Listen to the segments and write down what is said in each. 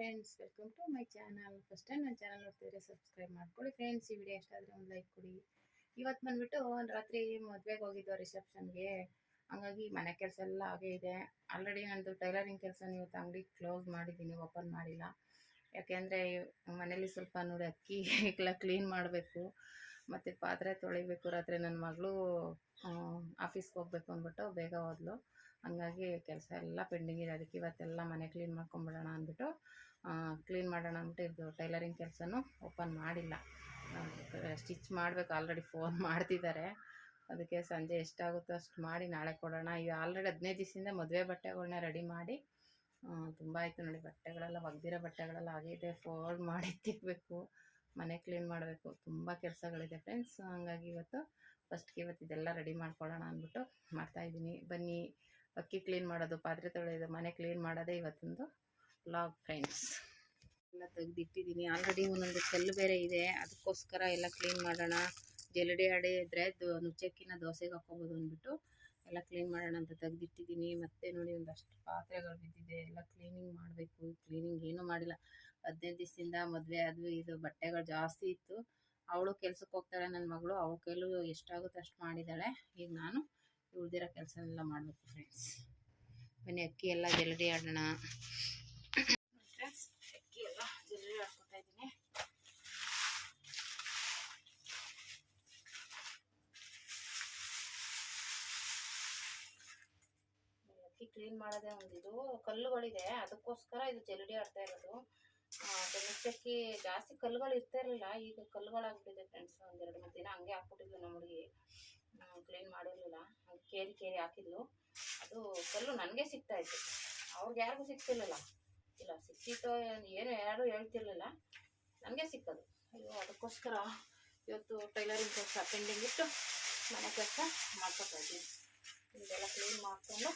Friends welcome to my channel first time ನನ್ನ channel ನೋಡ್ತಿದ್ರೆ subscribe ಮಾಡ್ಕೊಳ್ಳಿ. ಫ್ರೆಂಡ್ಸ್ ಈ ವಿಡಿಯೋ ಇಷ್ಟ ಆದರೆ ಒಂದು ಲೈಕ್ ಕೊಡಿ. ಇವತ್ತು ಬಂದ್ಬಿಟ್ಟು ರಾತ್ರಿ ಮದುವೆಗೆ ಹೋಗಿದ್ದು ರಿಸೆಪ್ಷನ್ಗೆ ಹಂಗಾಗಿ ಮನೆ ಕೆಲಸ ಎಲ್ಲ ಆಗೇ ಇದೆ. ಆಲ್ರೆಡಿ ನಂದು ಟೈಲರಿಂಗ್ ಕೆಲಸ ಇವತ್ತು ಅಂಗಡಿ ಕ್ಲೋಸ್ ಮಾಡಿದ್ದೀನಿ ಓಪನ್ ಮಾಡಿಲ್ಲ. ಯಾಕೆಂದರೆ ಮನೇಲಿ ಸ್ವಲ್ಪ ನೋಡಿ ಅಕ್ಕಿ ಎಲ್ಲ ಕ್ಲೀನ್ ಮಾಡಬೇಕು. ಮತ್ತು ಪಾತ್ರೆ ತೊಳಿಬೇಕು. ರಾತ್ರಿ ನನ್ನ ಮಗಳು ಆಫೀಸ್ಗೆ ಹೋಗ್ಬೇಕು ಅಂದ್ಬಿಟ್ಟು ಬೇಗ ಹೋದ್ಲು. ಹಂಗಾಗಿ ಕೆಲಸ ಎಲ್ಲ ಪೆಂಡಿಂಗ್ ಇದೆ. ಅದಕ್ಕೆ ಇವತ್ತೆಲ್ಲ ಮನೆ ಕ್ಲೀನ್ ಮಾಡ್ಕೊಂಬಿಡೋಣ ಅಂದ್ಬಿಟ್ಟು ಕ್ಲೀನ್ ಮಾಡೋಣ ಅಂದ್ಬಿಟ್ಟು ಇದು ಟೈಲರಿಂಗ್ ಕೆಲಸನೂ ಓಪನ್ ಮಾಡಿಲ್ಲ. ಸ್ಟಿಚ್ ಮಾಡಬೇಕು ಆಲ್ರೆಡಿ ಫೋನ್ ಮಾಡ್ತಿದ್ದಾರೆ. ಅದಕ್ಕೆ ಸಂಜೆ ಎಷ್ಟಾಗುತ್ತೋ ಅಷ್ಟು ಮಾಡಿ ನಾಳೆ ಕೊಡೋಣ. ಈಗ ಆಲ್ರೆಡಿ ಹದಿನೈದು ದಿವಸದಿಂದ ಮದುವೆ ಬಟ್ಟೆಗಳನ್ನ ರೆಡಿ ಮಾಡಿ ತುಂಬ ಆಯಿತು ನೋಡಿ. ಬಟ್ಟೆಗಳೆಲ್ಲ ಒಗ್ದಿರೋ ಬಟ್ಟೆಗಳೆಲ್ಲ ಆಗಿದೆ. ಫೋಲ್ಡ್ ಮಾಡಿ ತಿಕ್ಕಬೇಕು ಮನೆ ಕ್ಲೀನ್ ಮಾಡಬೇಕು. ತುಂಬ ಕೆಲಸಗಳಿದೆ ಫ್ರೆಂಡ್ಸ್ ಹಂಗಾಗಿ ಇವತ್ತು ಫಸ್ಟ್ಗೆ ಇವತ್ತು ಇದೆಲ್ಲ ರೆಡಿ ಮಾಡ್ಕೊಳ್ಳೋಣ ಅಂದ್ಬಿಟ್ಟು ಮಾಡ್ತಾಯಿದ್ದೀನಿ ಬನ್ನಿ. ಅಕ್ಕಿ ಕ್ಲೀನ್ ಮಾಡೋದು, ಪಾತ್ರೆ ತೊಳೆಯೋದು, ಮನೆ ಕ್ಲೀನ್ ಮಾಡೋದೇ ಇವತ್ತೊಂದು ವ್ಲಾಗ್ ಫ್ರೆಂಡ್ಸ್ ಎಲ್ಲ ತೆಗೆದಿಟ್ಟಿದ್ದೀನಿ. ಆಲ್ರೆಡಿ ಒಂದೊಂದು ಕಲ್ಲು ಬೇರೆ ಇದೆ. ಅದಕ್ಕೋಸ್ಕರ ಎಲ್ಲ ಕ್ಲೀನ್ ಮಾಡೋಣ. ಜಲ್ಲಡಿ ಅಡೆ ಇದ್ದರೆ ನುಚ್ಚಕ್ಕಿನ ದೋಸೆಗೆ ಹಾಕೋಬೋದು ಅಂದ್ಬಿಟ್ಟು ಎಲ್ಲ ಕ್ಲೀನ್ ಮಾಡೋಣ ಅಂತ ತೆಗೆದಿಟ್ಟಿದ್ದೀನಿ. ಮತ್ತೆ ನೋಡಿ ಒಂದಷ್ಟು ಪಾತ್ರೆಗಳು ಬಿದ್ದಿದೆ. ಎಲ್ಲ ಕ್ಲೀನಿಂಗ್ ಮಾಡಬೇಕು. ಕ್ಲೀನಿಂಗ್ ಏನೂ ಮಾಡಿಲ್ಲ. ಹದಿನೈದು ದಿವಸದಿಂದ ಮದುವೆ ಅದು ಇದು, ಬಟ್ಟೆಗಳು ಜಾಸ್ತಿ ಇತ್ತು. ಅವಳು ಕೆಲ್ಸಕ್ಕೆ ಹೋಗ್ತಾಳೆ ನನ್ನ ಮಗಳು. ಅವಳ ಕೈಲೂ ಎಷ್ಟಾಗುತ್ತೆ ಅಷ್ಟು ಮಾಡಿದ್ದಾಳೆ. ಈಗ ನಾನು ಉಳ್ದಿರೋ ಕೆಲಸ ಎಲ್ಲ ಮಾಡಬೇಕು ಫ್ರೆಂಡ್ಸ್ ಬನ್ನಿ ಅಕ್ಕಿ ಎಲ್ಲ ಜಲ್ದಿ ಆಡೋಣ. ಫ್ರೆಂಡ್ಸ್ ಅಕ್ಕಿ ಎಲ್ಲ ಜಲ್ದಿ ಆಡ್ಕೊತಾ ಇದ್ದೀನಿ. ಕ್ಲೀನ್ ಮಾಡೋದೇ ಒಂದು ಇದು ಕಲ್ಲುಗಳಿದೆ, ಅದಕ್ಕೋಸ್ಕರ ಇದು ಜಲ್ಡಿ ಆಡ್ತಾ ಇರೋದು. ಮಿಕ್ಸಕ್ಕಿ ಜಾಸ್ತಿ ಕಲ್ಲುಗಳು ಇರ್ತಾ ಇರಲಿಲ್ಲ, ಈಗ ಕಲ್ಲುಗಳಾಗ್ಬಿಟ್ಟಿದೆ ಫ್ರೆಂಡ್ಸ್ ಒಂದೆರಡು ಮೂರು ದಿನ ಹಂಗೆ ಹಾಕ್ಬಿಟ್ಟಿದ್ವಿ ನಮ್ಮ ಹುಡುಗಿ ಕ್ಲೀನ್ ಮಾಡಿರಲಿಲ್ಲ. ಹಂಗೆ ಕೇರಿ ಕೇರಿ ಹಾಕಿದ್ಲು. ಅದು ಕಲ್ಲು ನನಗೆ ಸಿಗ್ತಾ ಇತ್ತು ಅವ್ರಿಗೆ ಯಾರಿಗೂ ಸಿಗ್ತಿರ್ಲಿಲ್ಲ. ಇಲ್ಲ, ಸಿಕ್ಕಿತ್ತು ಏನು ಯಾರು ಹೇಳ್ತಿರ್ಲಿಲ್ಲ. ನನಗೆ ಸಿಕ್ಕದು. ಅಯ್ಯೋ, ಅದಕ್ಕೋಸ್ಕರ ಇವತ್ತು ಟೈಲರಿಂಗ್ ಕೆಲಸ ಪೆಂಡಿಂಗ್ ಇಟ್ಟು ಮನೆ ಕೆಲಸ ಮಾಡ್ಕೊತಾ ಇದ್ದೀನಿ. ಇದೆಲ್ಲ ಕ್ಲೀನ್ ಮಾಡಿಕೊಂಡು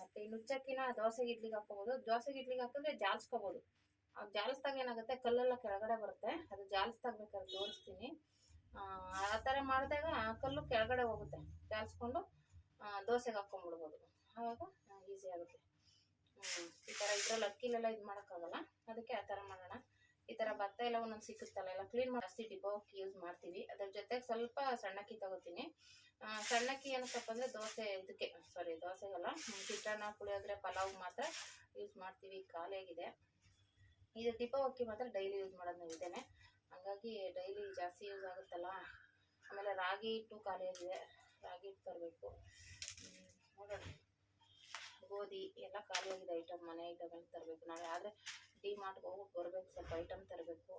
ಮತ್ತು ಈ ನುಚ್ಚಕ್ಕಿನ ದೋಸೆಗೆ ಇಡ್ಲಿಗೆ ಹಾಕೋಬೋದು ದೋಸೆಗೆ ಇಡ್ಲಿಗೆ ಹಾಕಿದ್ರೆ ಜಾಲಿಸ್ಕೋಬೋದು. ಆ ಜಾಲಿಸ್ದಾಗ ಏನಾಗುತ್ತೆ? ಕಲ್ಲೆಲ್ಲ ಕೆಳಗಡೆ ಬರುತ್ತೆ. ಅದು ಜಾಲಿಸ್ದಾಗ ಬೇಕಾದ್ರೆ ತೋರಿಸ್ತೀನಿ ಆ ಥರ ಮಾಡಿದಾಗ ಆ ಕಲ್ಲು ಕೆಳಗಡೆ ಹೋಗುತ್ತೆ. ಜಾಲಿಸ್ಕೊಂಡು ದೋಸೆಗೆ ಹಾಕ್ಕೊಂಬಿಡ್ಬೋದು ಆವಾಗ ಈಸಿ ಆಗುತ್ತೆ. ಈ ಥರ ಇದ್ರಲ್ಲಿ ಅಕ್ಕಿಲೆಲ್ಲ ಇದು ಮಾಡೋಕ್ಕಾಗಲ್ಲ. ಅದಕ್ಕೆ ಆ ಥರ ಮಾಡೋಣ. ಈ ಥರ ಭತ್ತ ಎಲ್ಲ ಒಂದೊಂದು ಸಿಕ್ಕುತ್ತಲ್ಲ, ಎಲ್ಲ ಕ್ಲೀನ್ ಮಾಡಿ ಜಾಸ್ತಿ ಡಿಬೋಕ್ಕೆ ಯೂಸ್ ಮಾಡ್ತೀವಿ. ಅದ್ರ ಜೊತೆಗೆ ಸ್ವಲ್ಪ ಸಣ್ಣಕ್ಕಿ ತಗೋತೀನಿ. ಸಣ್ಣಕ್ಕಿ ಏನಕ್ಕಪ್ಪ ಅಂದರೆ ದೋಸೆ ಇದಕ್ಕೆ ಸಾರಿ ದೋಸೆಗಲ್ಲ. ಚಿತ್ರಾನ್ನ ಪುಳಿಯೋಗರೆ ಪಲಾವ್ ಮಾತ್ರ ಯೂಸ್ ಮಾಡ್ತೀವಿ. ಖಾಲಿಯಾಗಿದೆ. ಇದು ದೀಪ ಅಕ್ಕಿ ಮಾತ್ರ ಡೈಲಿ ಯೂಸ್ ಮಾಡೋದು ನಾವು ಇದೇನೆ. ಹಂಗಾಗಿ ಡೈಲಿ ಜಾಸ್ತಿ ಯೂಸ್ ಆಗುತ್ತಲ್ಲ? ಆಮೇಲೆ ರಾಗಿ ಹಿಟ್ಟು ಖಾಲಿಯಾಗಿದೆ ರಾಗಿ ಹಿಟ್ಟು ತರಬೇಕು. ನೋಡೋಣ. ಗೋಧಿ ಎಲ್ಲ ಖಾಲಿಯಾಗಿದೆ ಐಟಮ್ ಮನೆ ಐಟಮ್ ತರಬೇಕು. ನಾವು ಆದರೆ ಡಿ ಮಾರ್ಟ್ಗೆ ಹೋಗ್ಬಿಟ್ಟು ಬರಬೇಕು. ಸ್ವಲ್ಪ ಐಟಮ್ ತರಬೇಕು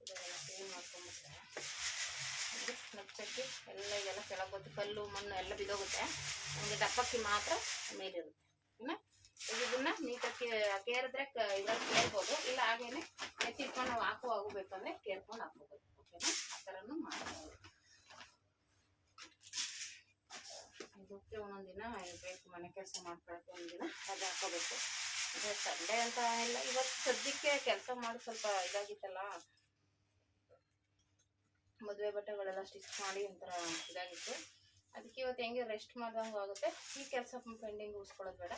ಇದೆಲ್ಲ ಕ್ಲೀನ್ ಮಾಡ್ಕೊಂಬಿಟ್ರೆ ನುಚ್ಚಕ್ಕಿ ಎಲ್ಲ ಇದೆಲ್ಲ ಕೆಳಗೆ ಗೊತ್ತು ಕಲ್ಲು, ಮಣ್ಣು ಎಲ್ಲ ಬಿದೋಗುತ್ತೆ ನಮಗೆ ದಪ್ಪಕ್ಕಿ ಮಾತ್ರ ಮೇಲಿರುತ್ತೆ. ಇನ್ನು ಇದನ್ನ ನೀಟಾಗಿ ಕೇರಿದ್ರೆ ಇದ್ರಲ್ಲಿ ಕೇಳ್ಬೋದು ಇಲ್ಲ ಹಾಗೇನೆ ಎತ್ತಿಟ್ಕೊಂಡು ನಾವು ಹಾಕುವ ಆಗಬೇಕಂದ್ರೆ ಕೇರ್ಕೊಂಡು ಹಾಕೋಬೋದು. ಓಕೆನಾ ಆ ಥರನೂ ಮಾಡ್ಬೋದು. ಇದಕ್ಕೆ ದಿನ ಬೇಕು? ಮನೆ ಕೆಲಸ ಮಾಡ್ಕೊಳಕ್ಕೆ ಒಂದಿನ ಅದು ಹಾಕೋಬೇಕು ಸಂಡೇ ಅಂತ ಇಲ್ಲ, ಇವತ್ತು ಸದ್ಯಕ್ಕೆ ಕೆಲಸ ಮಾಡಿ, ಸ್ವಲ್ಪ ಇದಾಗಿತ್ತಲ್ಲ. ಮದುವೆ ಬಟ್ಟೆಗಳೆಲ್ಲ ಸ್ಟಿಚ್ ಮಾಡಿ ಒಂಥರ ಇದಾಗಿತ್ತು. ಅದಕ್ಕೆ ಇವತ್ತು ಹೆಂಗೆ ರೆಸ್ಟ್ ಮಾಡ್ದಂಗೆ ಆಗುತ್ತೆ. ಈ ಕೆಲಸ ಪೆಂಡಿಂಗ್ ಉಳಿಸ್ಕೊಳ್ಳೋದು ಬೇಡ.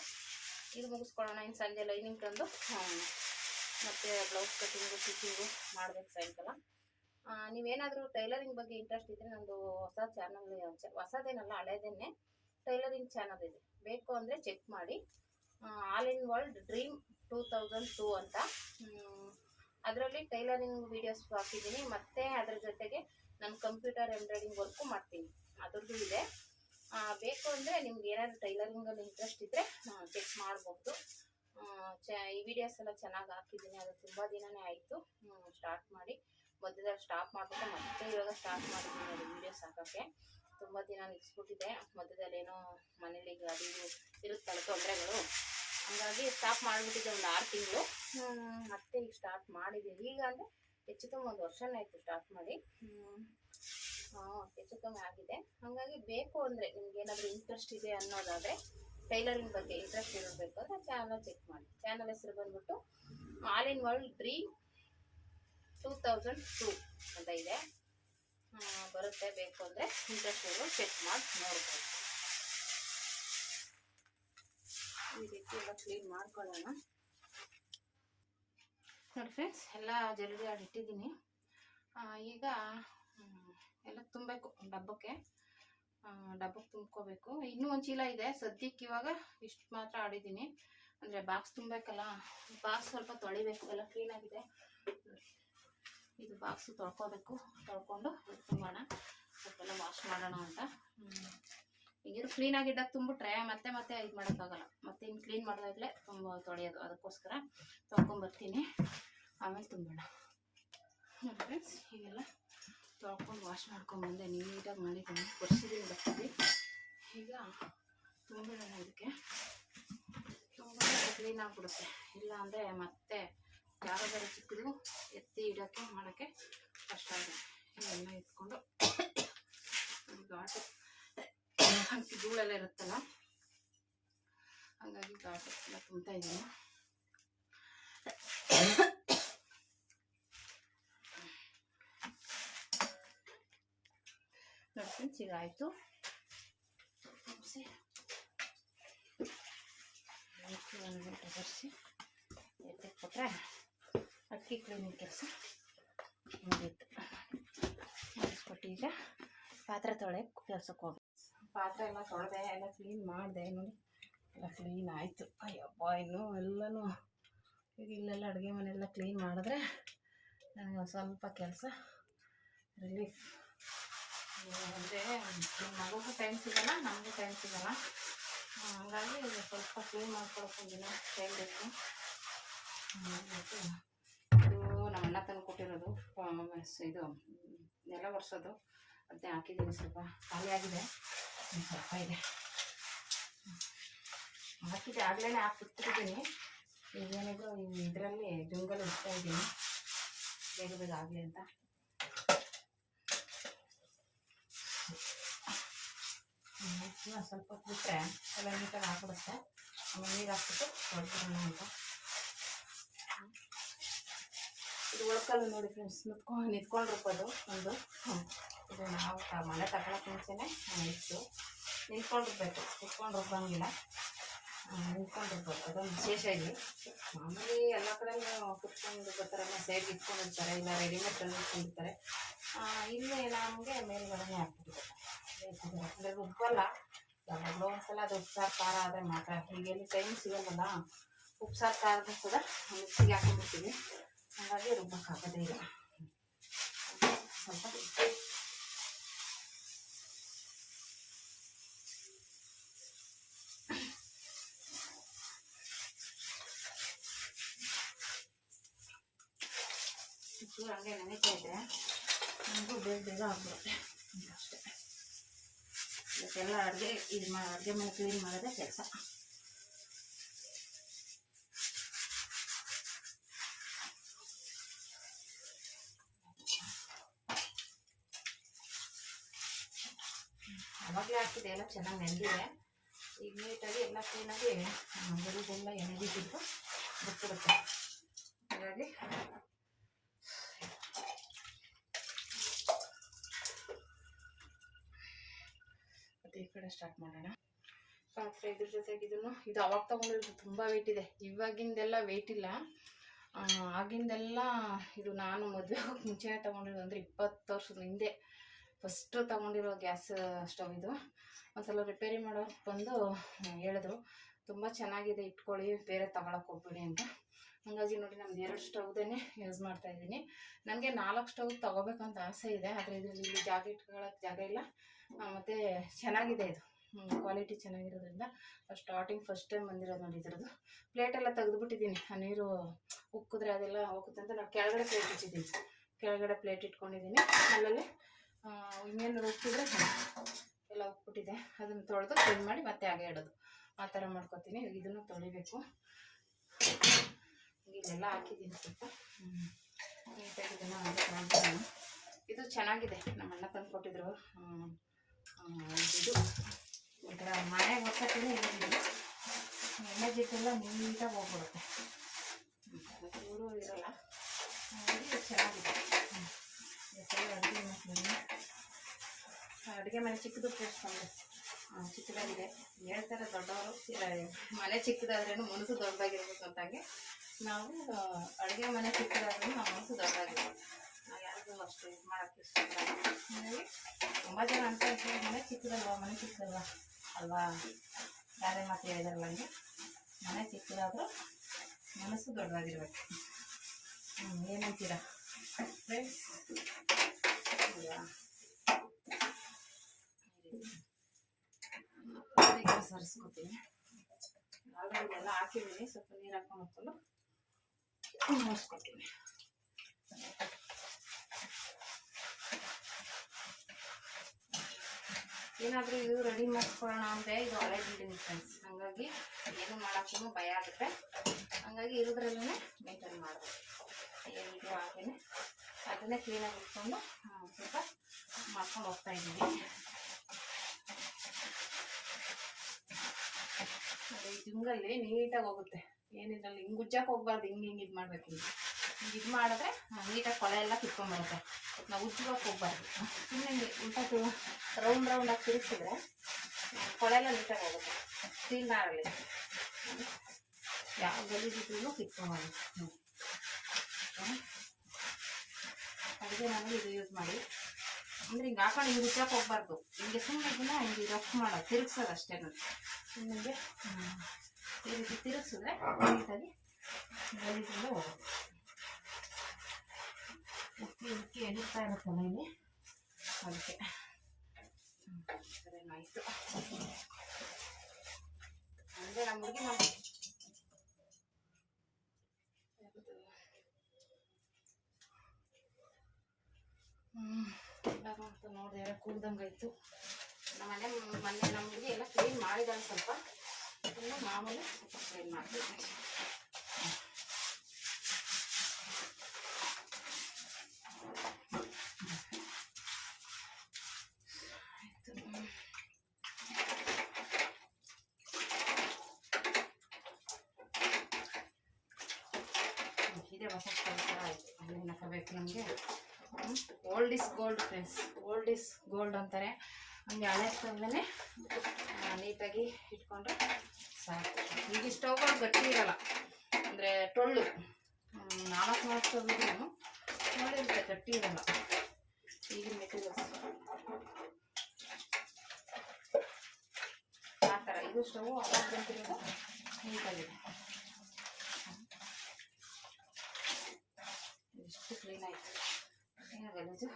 ಇದು ಮುಗಿಸ್ಕೊಳ್ಳೋಣ. ಇನ್ನು ಸಂಜೆ ಲೈನಿಂಗ್ ತಂದು ಮತ್ತು ಬ್ಲೌಸ್ ಕಟ್ಟಿಂಗು ಸ್ಟಿಚಿಂಗು ಮಾಡಬೇಕು ಸಾಯಂಕಾಲ. ನೀವೇನಾದರೂ ಟೈಲರಿಂಗ್ ಬಗ್ಗೆ ಇಂಟ್ರೆಸ್ಟ್ ಇದ್ದರೆ ನಂದು ಹೊಸ ಚಾನಲ್ ಹೊಸದೇನಲ್ಲ, ಹಳೇದೇನೆ. ಟೈಲರಿಂಗ್ ಚಾನಲ್ ಇದೆ. ಬೇಕು ಅಂದರೆ ಚೆಕ್ ಮಾಡಿ. All in world dream two thousand two ಅಂತ. ಅದರಲ್ಲಿ ಟೈಲರಿಂಗ್ ವೀಡಿಯೋಸ್ ಹಾಕಿದ್ದೀನಿ ಮತ್ತು ಅದ್ರ ಜೊತೆಗೆ ನಾನು ಕಂಪ್ಯೂಟರ್ ಎಂಬ್ರಾಯ್ಡಿಂಗ್ ವರ್ಕು ಮಾಡ್ತೀನಿ. ಅದ್ರದ್ದು ಇದೆ. ಬೇಕು ಅಂದರೆ ನಿಮ್ಗೆ ಏನಾದರೂ ಟೈಲರಿಂಗಲ್ಲಿ ಇಂಟ್ರೆಸ್ಟ್ ಇದ್ದರೆ ಚೆಕ್ ಮಾಡ್ಬೋದು. ಚ, ಈ ವಿಡಿಯೋಸ್ ಎಲ್ಲ ಚೆನ್ನಾಗಿ ಹಾಕಿದ್ದೀನಿ ಅದು ತುಂಬ ದಿನವೇ ಆಯಿತು. ಸ್ಟಾರ್ಟ್ ಮಾಡಿ. ಮಧ್ಯದಲ್ಲಿ ಸ್ಟಾಪ್ ಮಾಡಿಬಿಟ್ಟು ಮತ್ತೆ ಇವಾಗ ಸ್ಟಾರ್ಟ್ ಮಾಡಿದ್ದೀನಿ ಅದು ವೀಡಿಯೋಸ್ ಹಾಕೋಕ್ಕೆ. ತುಂಬ ದಿನ ನಿಲ್ಸ್ಬಿಟ್ಟಿದೆ. ಮಧ್ಯದಲ್ಲಿ ಏನೋ ಮನೇಲಿ ಅದು ಇರುತ್ತಲ್ಲ ತೊಂದರೆಗಳು. ಹಂಗಾಗಿ ಸ್ಟಾಪ್ ಮಾಡಿಬಿಟ್ಟಿದ್ದೆ ಒಂದು ಆರು ತಿಂಗಳು. ಮತ್ತೆ ಈಗ ಸ್ಟಾರ್ಟ್ ಮಾಡಿದ್ದೀವಿ ಈಗ ಅಂದರೆ ಹೆಚ್ಚು ಕಮ್ಮಿ ಒಂದು ವರ್ಷನೇ ಆಯಿತು ಸ್ಟಾರ್ಟ್ ಮಾಡಿ. ಹೆಚ್ಚು ಕಮ್ಮಿ ಆಗಿದೆ. ಹಾಗಾಗಿ ಬೇಕು ಅಂದರೆ ನಿಮ್ಗೆ ಏನಾದರೂ ಇಂಟ್ರೆಸ್ಟ್ ಇದೆ ಅನ್ನೋದಾದರೆ ಟೈಲರಿಂಗ್ ಬಗ್ಗೆ ಇಂಟ್ರೆಸ್ಟ್ ಇರಬೇಕು ಅಂದರೆ ಚಾನಲ್ ಚೆಕ್ ಮಾಡಿ. ಚಾನಲ್ ಹೆಸರು ಬಂದ್ಬಿಟ್ಟು all in world dream two thousand two ಅಂತ ಇದೆ. ಬರುತ್ತೆ. ಬೇಕು ಅಂದರೆ ಇಂಟ್ರೆಸ್ಟ್ ಇರೋ ಚೆಕ್ ಮಾಡಿ ನೋಡ್ಬೋದು. ಈ ರೀತಿ ಎಲ್ಲ ಕ್ಲೀನ್ ಮಾಡ್ಕೊಳ್ಳೋಣ. ನೋಡಿ ಫ್ರೆಂಡ್ಸ್ ಎಲ್ಲ ಜಲ್ದಿ ಇಟ್ಟಿದ್ದೀನಿ. ಈಗ ಎಲ್ಲ ತುಂಬಬೇಕು ಡಬ್ಬಕ್ಕೆ. ಡಬ್ಬಕ್ಕೆ ತುಂಬ್ಕೋಬೇಕು. ಇನ್ನೂ ಒಂದು ಚೀಲ ಇದೆ. ಸದ್ಯಕ್ಕೆ ಇವಾಗ ಇಷ್ಟು ಮಾತ್ರ ಆಡಿದ್ದೀನಿ. ಅಂದರೆ ಬಾಕ್ಸ್ ತುಂಬಬೇಕಲ್ಲ ಬಾಕ್ಸ್ ಸ್ವಲ್ಪ ತೊಳಿಬೇಕು. ಎಲ್ಲ ಕ್ಲೀನಾಗಿದೆ ಇದು ಬಾಕ್ಸ್ ತೊಳ್ಕೊಬೇಕು. ತೊಳ್ಕೊಂಡು ತುಂಬೋಣ ಸ್ವಲ್ಪೆಲ್ಲ ವಾಶ್ ಮಾಡೋಣ ಅಂತ. ಹಿಂಗಿರು ಕ್ಲೀನ್ ಆಗಿದ್ದಾಗ ತುಂಬಿಟ್ರೆ ಮತ್ತೆ ಮತ್ತೆ ಇದು ಮಾಡೋಕ್ಕಾಗಲ್ಲ. ಮತ್ತೆ ಇನ್ನು ಕ್ಲೀನ್ ಮಾಡಿದಾಗಲೇ ತುಂಬ ತೊಳೆಯೋದು. ಅದಕ್ಕೋಸ್ಕರ ತೊಳ್ಕೊಂಬರ್ತೀನಿ. ಆಮೇಲೆ ತುಂಬೋಣ. ಫ್ರೆಂಡ್ಸ್ ಹೀಗೆಲ್ಲ ತೊಳ್ಕೊಂಡು ವಾಶ್ ಮಾಡ್ಕೊಂಬಂದೆ ನೀಟಾಗಿ ಮಾಡಿದ್ದೀನಿ. ವರ್ಷದಿಂದ ಬರ್ತೀವಿ. ಈಗ ತುಂಬಿಡೋಣ ಇದಕ್ಕೆ. ತುಂಬ ಕ್ಲೀನ್ ಆಗಿಬಿಡುತ್ತೆ. ಇಲ್ಲ ಅಂದರೆ ಮತ್ತೆ ಯಾರಾದರೂ ಚಿಕ್ಕದು ಎತ್ತಿ ಇಡೋಕ್ಕೆ ಮಾಡೋಕ್ಕೆ ಕಷ್ಟ ಆಗುತ್ತೆ. ಎಲ್ಲ ಎತ್ಕೊಂಡು ಅದು ಹಂಗೆ ಧೂಳೆಲ್ಲ ಇರುತ್ತಲ್ಲ? ಹಾಗಾಗಿ ಗಾಟು ಎಲ್ಲ ತುಂಬ್ತಾ ಇದ್ದೀನಿ. ನೋಡಿ ಆಯಿತು. ತುಂಬಿಸಿ ಒಂದು ಗಂಟೆ ಬರ್ಸಿ ಎತ್ತಿ ಕೊಟ್ಟರೆ ಅಕ್ಕಿ ಕ್ಲೀನಿಂಗ್ ಕೆಲಸ ಮುಗೀತು. ಮುಗಿಸ್ಕೊಟ್ಟು ಪಾತ್ರೆ ತೊಳೆಯಕ್ಕೆ ಕೆಲಸಕ್ಕೆ ಹೋಗಿ ಪಾತ್ರೆ ಎಲ್ಲ ತೊಳೆದೆ, ಎಲ್ಲ ಕ್ಲೀನ್ ಮಾಡಿದೆ ನೋಡಿ. ಎಲ್ಲ ಕ್ಲೀನ್ ಆಯಿತು. ಅಯ್ಯಪ್ಪ ಇನ್ನೂ ಎಲ್ಲನೂ ಈಗ ಇಲ್ಲೆಲ್ಲ ಅಡುಗೆ ಮನೆಯೆಲ್ಲ ಕ್ಲೀನ್ ಮಾಡಿದ್ರೆ ನನಗೆ ಸ್ವಲ್ಪ ಕೆಲಸ ರಿಲೀಫ್ ಅಂದರೆ ನಿಮ್ಮ ಮಗುಗೂ ಟೈಮ್ ಸಿಗಲ್ಲ, ನಮಗೂ ಟೈಮ್ ಸಿಗೋಲ್ಲ. ಹಾಗಾಗಿ ಸ್ವಲ್ಪ ಕ್ಲೀನ್ ಮಾಡ್ಕೊಳಕ್ಕೆ ಟೈಮ್ ಬೇಕು. ಇದು ನಮ್ಮ ಅಣ್ಣ ತಂದು ಕೊಟ್ಟಿರೋದು ಇದು ನೆಲ ಒರೆಸೋದು. ಅದನ್ನೇ ಹಾಕಿದ್ದೀನಿ ಸ್ವಲ್ಪ ಖಾಲಿ ಆಗಿದೆ ಸ್ವಲ್ಪ ಇದೆ ಹಾಕಿದೆ ಆಗಲೇ ಹಾಕ್ಬಿಟ್ಟಿದ್ದೀನಿ ಈಗೇನಿದ್ರು ಇದರಲ್ಲಿ ಜುಂಗಲ್ ಇಡ್ತಾ ಇದ್ದೀನಿ. ಬೇಗ ಬೇಗ ಆಗಲಿ ಅಂತ. ಸ್ವಲ್ಪ ಬಿಟ್ಟರೆ ಎಲ್ಲ ನೀಟಾಗಿ ಹಾಕ್ಬಿಡುತ್ತೆ. ಆಮೇಲೆ ನೀರು ಹಾಕ್ಬಿಟ್ಟು ತೊಳ್ಬಿಡೋಣ ಅಂತ. ಇದು ಒಳಕಲ್ಲು ನೋಡಿ ಫ್ರೆಂಡ್ಸ್ ನಿಂತ್ಕೊಂಡು ನಿಂತ್ಕೊಂಡಿರ್ಬೋದು ಒಂದು. ಹ್ಮ್. ಇದು ನಾವು ಮನೆ ತಗೊಳಕ್ಕೆ ಮುಂಚೆನೆ ಇತ್ತು. ನಿಂತ್ಕೊಂಡಿರ್ಬೇಕು. ಕುತ್ಕೊಂಡು ರುಬ್ಬಂಗಿಲ್ಲ ನಿಂತ್ಕೊಂಡಿರ್ಬೇಕು. ಅದೊಂದು ವಿಶೇಷ ಇದೆ ಮಾಮೂಲಿ ಎಲ್ಲ ಕಡೆಯೂ ಕುತ್ಕೊಂಡು ಬರ್ತಾರಲ್ಲ ಸೈಡ್ ಇಟ್ಕೊಂಡಿರ್ತಾರೆ, ಇಲ್ಲ ರೆಡಿಮೇಡ್ ತಂದು ಇಟ್ಕೊಂಡಿರ್ತಾರೆ. ಇಲ್ಲಿ ನಮಗೆ ಮೇಲ್ಗಡೆನೆ ಹಾಕ್ಬಿಟ್ಟಿದ್ದಾರೆ ಬೇಕಿದ್ರೆ ಅಂದರೆ ರುಬ್ಬಲ್ಲ ಯಾವಾಗಲೂ ಒಂದ್ಸಲ ಅದು ಉಪ್ಸಾರು ಖಾರ ಆದರೆ ಮಾತ್ರ. ಹೀಗೆಲ್ಲಿ ಟೈಮ್ ಸಿಗಲ್ಲ ಉಪ್ಸಾರು ಖಾರದ ಕೂಡ ಮಿಕ್ಸಿಗೆ ಹಾಕೊಂಡಿರ್ತೀವಿ ಹಾಗಾಗಿ ರುಬ್ಬಕ್ಕಾಗೋದೇ ಇಲ್ಲ. ಸ್ವಲ್ಪ ಚೂರು ಹಂಗೆ ನೆನೀತಾ ಇದ್ರೆ ನಮಗೂ ಬೇಗ ಬೇಗ ಆಗ್ಬಿಡುತ್ತೆ ಅಷ್ಟೇ ಇವತ್ತೆಲ್ಲ ಅಡುಗೆ ಇದು ಮಾ ಅಡುಗೆ ಮನೆ ಕ್ಲೀನ್ ಮಾಡೋದೇ ಕೆಲಸ ಅವಾಗಲೇ ಹಾಕಿದೆ ಎಲ್ಲ ಚೆನ್ನಾಗಿ ನೆಂದಿದೆ ಈಗ ನೀಟಾಗಿ ಎಲ್ಲ ಕ್ಲೀನಾಗಿ ಬರೀದೆಲ್ಲ ಎಣೆದಿದ್ದು ಬಿಟ್ಬಿಡುತ್ತೆ ಹಾಗಾಗಿ ಈ ಕಡೆ ಸ್ಟಾರ್ಟ್ ಮಾಡೋಣ. ಪಾತ್ರೆ ಇದ್ರ ಜೊತೆಗೆ ಇದನ್ನು ಇದು ಅವಾಗ ತಗೊಂಡಿರೋದು ತುಂಬ ವೆಯ್ಟ್ ಇದೆ. ಇವಾಗಿಂದೆಲ್ಲ ವೆಯ್ಟ್ ಇಲ್ಲ. ಆಗಿಂದೆಲ್ಲ ಇದು ನಾನು ಮದುವೆ ಮುಂಚೆ ತಗೊಂಡಿರೋದು ಅಂದರೆ ಇಪ್ಪತ್ತು ವರ್ಷದ ಹಿಂದೆ ಫಸ್ಟು ತಗೊಂಡಿರೋ ಗ್ಯಾಸ್ ಸ್ಟವ್ ಇದು. ಒಂದ್ಸಲ ರಿಪೇರಿ ಮಾಡೋರು ಬಂದು ಹೇಳಿದ್ರು. ತುಂಬ ಚೆನ್ನಾಗಿದೆ, ಇಟ್ಕೊಳ್ಳಿ, ಬೇರೆ ತಗೊಳಕ್ಕೆ ಹೋಗ್ಬೇಡಿ ಅಂತ. ಹಾಗಾಗಿ ನೋಡಿ ನಮ್ದು ಎರಡು ಸ್ಟವ್ದೇ ಯೂಸ್ ಮಾಡ್ತಾ ಇದ್ದೀನಿ. ನನಗೆ ನಾಲ್ಕು ಸ್ಟವ್ ತಗೋಬೇಕಂತ ಆಸೆ ಇದೆ, ಆದರೆ ಇದರಲ್ಲಿ ಜಾಗ ಇಟ್ಕೊಳ್ಳೋಕೆ ಜಾಗ ಇಲ್ಲ. ಮತ್ತೆ ಚೆನ್ನಾಗಿದೆ ಇದು. ಕ್ವಾಲಿಟಿ ಚೆನ್ನಾಗಿರೋದ್ರಿಂದ ಸ್ಟಾರ್ಟಿಂಗ್ ಫಸ್ಟ್ ಟೈಮ್ ಬಂದಿರೋದು ನೋಡಿ ಇದ್ರದ್ದು. ಪ್ಲೇಟೆಲ್ಲ ತೆಗೆದುಬಿಟ್ಟಿದ್ದೀನಿ ಆ ನೀರು ಉಕ್ಕಿದ್ರೆ ಅದೆಲ್ಲ ಹೋಗುತ್ತೆ ಅಂತ ನಾನು ಕೆಳಗಡೆ ಪ್ಲೇಟ್ ಇಟ್ಟಿದ್ದೀನಿ ಕೆಳಗಡೆ ಪ್ಲೇಟ್ ಇಟ್ಕೊಂಡಿದ್ದೀನಿ ಅಲ್ಲಲ್ಲಿ ಆ, ಇನ್ನೇನು ಉಕ್ಕಿದ್ರೆ ಎಲ್ಲ ಉಕ್ಬಿಟ್ಟಿದೆ. ಅದನ್ನು ತೊಳೆದು ಕ್ಲೀನ್ ಮಾಡಿ ಮತ್ತೆ ಹಾಗೆ ಇಡೋದು. ಆ ಥರ ಮಾಡ್ಕೊತೀನಿ. ಇದನ್ನು ತೊಳಿಬೇಕು. ಇದೆಲ್ಲ ಹಾಕಿದ್ದೀನಿ ಸ್ವಲ್ಪ. ನೀಟಾಗಿ ಇದನ್ನು. ಇದು ಚೆನ್ನಾಗಿದೆ. ನಮ್ಮ ಅಣ್ಣ ತಂದು ಕೊಟ್ಟಿದ್ರು ಇದು ಒಂಥರ ಮನೆ ಒತ್ತಟ್ಟಿನೇ ಇರೋದಿಲ್ಲ. ಎಣ್ಣೆ ಜೊತೆಲ್ಲ ನೀಟಾಗಿ ಹೋಗ್ಬಿಡುತ್ತೆ. ಚೂರು ಇರಲ್ಲ. ಹಾಗಾಗಿ ಚೆನ್ನಾಗಿದೆ. ಅಡುಗೆ ಮಾಡ್ತೀನಿ. ಅಡುಗೆ ಮನೆ ಚಿಕ್ಕದು ಕೇಳಿಸ್ಕೊಂಡು ಚಿಕ್ಕದಾಗಿದೆ. ಹೇಳ್ತಾರೆ ದೊಡ್ಡವರು ಮನೆ ಚಿಕ್ಕದಾದ್ರೇನು ಮನಸ್ಸು ದೊಡ್ಡದಾಗಿರ್ಬೇಕು ಅಂತಂಗೆ. ನಾವು ಅಡುಗೆ ಮನೆ ಚಿಕ್ಕದಾದ್ರೂ ನಾವು ಮನಸ್ಸು ದೊಡ್ಡದಾಗಿರ್ಬೇಕು. ಅಷ್ಟು ಇದು ಮಾಡೋಕ್ಕೆ ಇಷ್ಟಪಡಲ್ಲ ಹಾಗಾಗಿ ತುಂಬ ಜನ ಅಂತ ಮನೆ ಚಿಕ್ಕದಲ್ವಾ ಮನೆ ಚಿಕ್ಕದಲ್ವಾ? ಅಲ್ವಾ? ಯಾರೇ ಮಾತು ಹೇಳಿದಾರಲ್ಲ ಹಂಗೆ. ಮನೆ ಚಿಕ್ಕದಾದರೂ ಮನಸ್ಸು ದೊಡ್ಡದಾಗಿರ್ಬೇಕು. ಹ್ಞೂ ಏನಂತೀರಾ? ಫ್ರೆಂಡ್ಸ್ ಸರಿಸ್ಕೊತೀನಿ. ಆಲ್ರೆಡಿ ಎಲ್ಲ ಹಾಕಿದ್ದೀನಿ, ಸ್ವಲ್ಪ ನೀರು ಹಾಕೊಂಡು ಹೊತ್ಕೊಂಡು ಮುಗಿಸ್ಕೊತೀನಿ. ಏನಾದರೂ ಇದು ರೆಡಿ ಮಾಡ್ಕೊಳ್ಳೋಣ ಅಂದರೆ ಇದು ಹಳೆ ಬಿಲ್ಡಿಂಗ್ ಫ್ರೆಂಡ್ಸ್ ಹಾಗಾಗಿ ಏನು ಮಾಡೋಕ್ಕೂ ಭಯ ಆಗುತ್ತೆ. ಹಾಗಾಗಿ ಇರೋದ್ರಲ್ಲೇ ಮೇಂಟೈನ್ ಮಾಡಬೇಕು. ಏನು ಇದು ಹಾಗೇನೆ ಅದನ್ನೇ ಕ್ಲೀನಾಗಿ ಇಟ್ಕೊಂಡು ಸ್ವಲ್ಪ ಮಾಡ್ಕೊಂಡು ಹೋಗ್ತಾ ಇದ್ದೀವಿ. ಅದೇ ಈ ಜಿಮ್ಗಲ್ಲಿ ನೀಟಾಗಿ ಹೋಗುತ್ತೆ. ಏನಿದ್ರಲ್ಲಿ ಹಿಂಗೆ ಉಜ್ಜಕ್ಕೆ ಹೋಗ್ಬಾರ್ದು, ಹಿಂಗೆ ಹಿಂಗೆ ಇದು ಮಾಡಬೇಕು. ಹಿಂಗೆ ಇದು ಮಾಡಿದ್ರೆ ನೀಟಾಗಿ ಕೊಳೆ ಎಲ್ಲ ಕಿತ್ಕೊಂಡ್ಬರುತ್ತೆ ನಾವು ಉಜ್ಜಕ್ಕೆ ಹೋಗ್ಬಾರ್ದು. ಸುಮ್ಮನೆ ಉಂಟು ರೌಂಡ್ ರೌಂಡ್ ಆಗಿ ತಿರುಗಿಸಿದ್ರೆ ಕೊಳೆಲ್ಲ ನೀಟಾಗಿ ಹೋಗುತ್ತೆ. ಸ್ಟೀಲ್ ನಾರಲ್ಲಿ ಯಾವ ಗಲೀಜಿದ್ರು ಕಿತ್ಕೊಂಡು ಅಡುಗೆ ನಾನು ಇದು ಯೂಸ್ ಮಾಡಿ. ಅಂದ್ರೆ ಹಿಂಗೆ ಹಾಕೊಂಡು ಹಿಂಗೆ ಉಜ್ಜಕ್ಕೆ ಹೋಗ್ಬಾರ್ದು. ಹಿಂಗೆ ಸುಮ್ಮನೆ ಇದನ್ನ ಹಿಂಗೆ ರಫ್ ಮಾಡೋದು ತಿರುಗ್ಸೋದು ಅಷ್ಟೇ ನಿಮಗೆ ಈ ರೀತಿ ತಿರುಗಿಸಿದ್ರೆ ನೀಟಾಗಿ ಗಲೀಜಿಂದ ಹೋಗುತ್ತೆ. ಉಕ್ಕಿ ಉಕ್ಕಿ ಎಣಿಸ್ತಾ ಇರುತ್ತಲ್ಲ ಇಲ್ಲಿ ಅದಕ್ಕೆ. ಆಯಿತು. ಅಂದರೆ ನಮ್ಮ ಹುಡುಗಿ ನಮ್ಮ ಅಂತ ನೋಡಿದೆ ಎಲ್ಲ ಕೂಗ್ದಂಗಾಯ್ತು ನಮ್ಮ ಮನೆ ಮೊನ್ನೆ ನಮ್ಮ ಹುಡುಗಿ ಎಲ್ಲ ಕ್ಲೀನ್ ಮಾಡಿದಾಳೆ ಸ್ವಲ್ಪ. ಇನ್ನು ಮಾಮೂಲಿ ಕ್ಲೀನ್ ಮಾಡ್ತೀನಿ ಆಯ್ತು. ಇದೇ ಹೊಸ ಥರ ಆಯಿತು. ಅಲ್ಲಿಂದ ಹಾಕಬೇಕು ನಮಗೆ? Old is gold friends old is gold ಅಂತಾರೆ. ಹಂಗೆ ಹಳೆ ಸ್ಟವ್ಲೇ ನೀಟಾಗಿ ಇಟ್ಕೊಂಡ್ರೆ ಸಾಕು. ಈಗ ಸ್ಟವ್ಗಳು ಗಟ್ಟಿ ಇರಲ್ಲ. ಅಂದರೆ ಟೊಳ್ಳು. ನಾಲ್ಕು ನಾಲ್ಕು ಸ್ಟವ್ ಇದ್ರೂ ನೋಡಿರುತ್ತೆ ಗಟ್ಟಿ ಇರಲ್ಲ. ಈಗಿನ ಮೆಟೀರಿಯಲ್ಸ್. ಆ ಥರ. ಇದು ಸ್ಟವ್ ಅವಾಗ ಬಂತಿರೋದು ನೀಟಾಗಿದೆ. 个，那就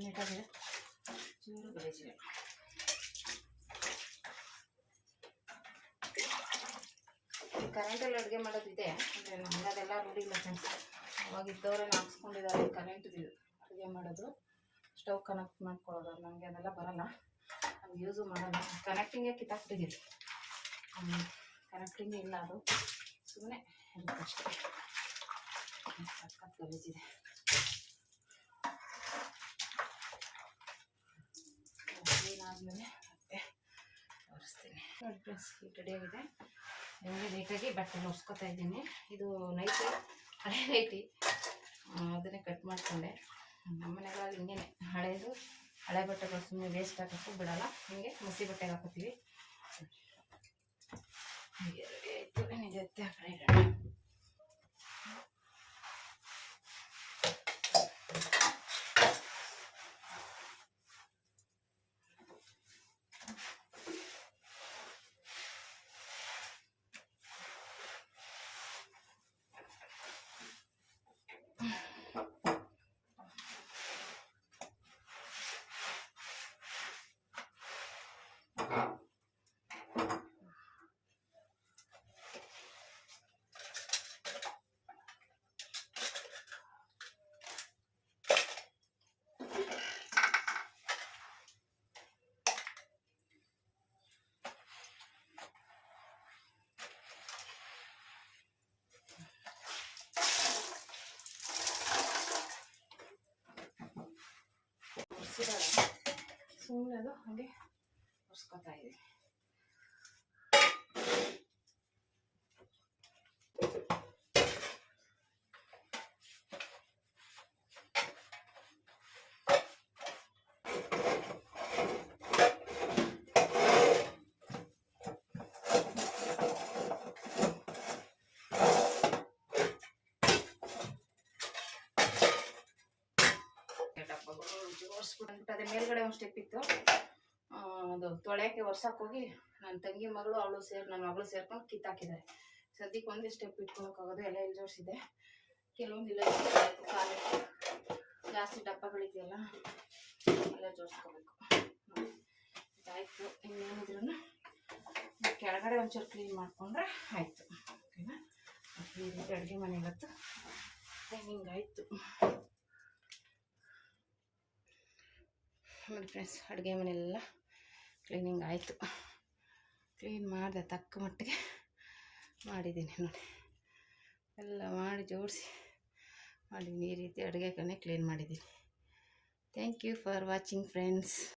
ನೀಟಾಗಿದೆ ಚೂರು ಕರೆಂಟಲ್ಲಿ ಅಡುಗೆ ಮಾಡೋದಿದೆ, ಅಂದರೆ ನಮ್ಮದೆಲ್ಲ ರೂಢಿ ಇಲ್ಲ ಫ್ರೆಂಡ್ಸ್ ಅವಾಗ ಇದ್ದವರೆಲ್ಲ ಹಾಕ್ಸ್ಕೊಂಡಿದ್ದಾರೆ ಕರೆಂಟ್ದು ಅಡುಗೆ ಮಾಡೋದು. ಸ್ಟವ್ ಕನೆಕ್ಟ್ ಮಾಡ್ಕೊಳ್ಳೋದು, ನಮಗೆ ಅದೆಲ್ಲ ಬರಲ್ಲ. ನಾವು ಯೂಸು ಮಾಡಲ್ಲ. ಕನೆಕ್ಟಿಂಗೇ ಕಿತ್ತಾಕ್ಬಿಟ್ಟಿದ್ದೀವಿ ಕನೆಕ್ಟಿಂಗೇ ಇಲ್ಲ ಅದು. ಸುಮ್ಮನೆ ಅಷ್ಟೇ. ಗಲೀಜಿದೆ ಕ್ಲೀನ್ ಆದಮೇಲೆ ಮತ್ತೆ ತೋರಿಸ್ತೀನಿ ನೋಡಿ ಫ್ರೆಂಡ್ಸ್ ಈ ರೆಡಿಯಾಗಿದೆ ನಿಮಗೆ ನೀಟಾಗಿ ಬಟ್ಟೆ ಒರೆಸ್ಕೊತಾ ಇದ್ದೀನಿ. ಇದು ನೈಟಿ ಹಳೆ ನೈಟಿ ಅದನ್ನೇ ಕಟ್ ಮಾಡಿಕೊಂಡೆ. ನಮ್ಮ ಮನೆಗಳಲ್ಲಿ ಹಿಂಗೇನೆ, ಹಳೇದು, ಹಳೆ ಬಟ್ಟೆಗಳು ಸುಮ್ಮನೆ ವೇಸ್ಟ್ ಹಾಕೋಕ್ಕೂ ಬಿಡಲ್ಲ. ಹಿಂಗೆ ಮುಸಿ ಬಟ್ಟೆಗೆ ಹಾಕೋತೀವಿ. ಹೀಗೆ ರೆಡಿ ಆಯಿತು. ನಿಜ ಇರೋದು ಹಾಗೆ ಒರೆಸ್ಕೊತಾ ಇದ್ದೀನಿ. ಒರೆಸ್ಬಿಟ್ಟು ಅದೇ ಮೇಲ್ಗಡೆ ಒಂದು ಸ್ಟೆಪ್ ಇತ್ತು. ತೊಳೆಯೋಕ್ಕೆ ಒರ್ಸಕ್ಕೆ ಹೋಗಿ ನನ್ನ ತಂಗಿ ಮಗಳು, ಅವಳು ಸೇರಿ ನನ್ನ ಮಗಳು ಸೇರ್ಕೊಂಡು ಕಿತ್ತಾಕಿದ್ದಾರೆ ಸದ್ಯಕ್ಕೆ ಒಂದೇ ಸ್ಟೆಪ್ ಇಟ್ಕೊಳಕ್ಕಾಗೋದು ಎಲ್ಲ ಇಲ್ಲಿ ಜೋಡಿಸಿದೆ ಕೆಲವೊಂದಿಲ್ಲ ಕಾಲು ಜಾಸ್ತಿ ಡಬ್ಬಗಳಿದೆಯಲ್ಲ ಎಲ್ಲ ಜೋಡಿಸ್ಕೋಬೇಕು ಆಯಿತು ಇನ್ನೇನಿದ್ರು ಕೆಳಗಡೆ ಒಂಚೂರು ಕ್ಲೀನ್ ಮಾಡಿಕೊಂಡ್ರೆ ಆಯಿತು. ಓಕೆನಾ? ರೀತಿ ಅಡುಗೆ ಮನೆ ಇವತ್ತು ಆಯಿತು. ಆಮೇಲೆ ಫ್ರೆಂಡ್ಸ್ ಅಡುಗೆ ಮನೆಯೆಲ್ಲ ಕ್ಲೀನಿಂಗ್ ಆಯಿತು. ಕ್ಲೀನ್ ಮಾಡಿದೆ ತಕ್ಕ ಮಟ್ಟಿಗೆ ಮಾಡಿದ್ದೀನಿ ನೋಡಿ. ಎಲ್ಲ ಮಾಡಿ ಜೋಡಿಸಿ ಮಾಡಿದ್ದೀನಿ. ಈ ರೀತಿ ಅಡುಗೆ ಕಣೆ ಕ್ಲೀನ್ ಮಾಡಿದ್ದೀನಿ. Thank you for watching friends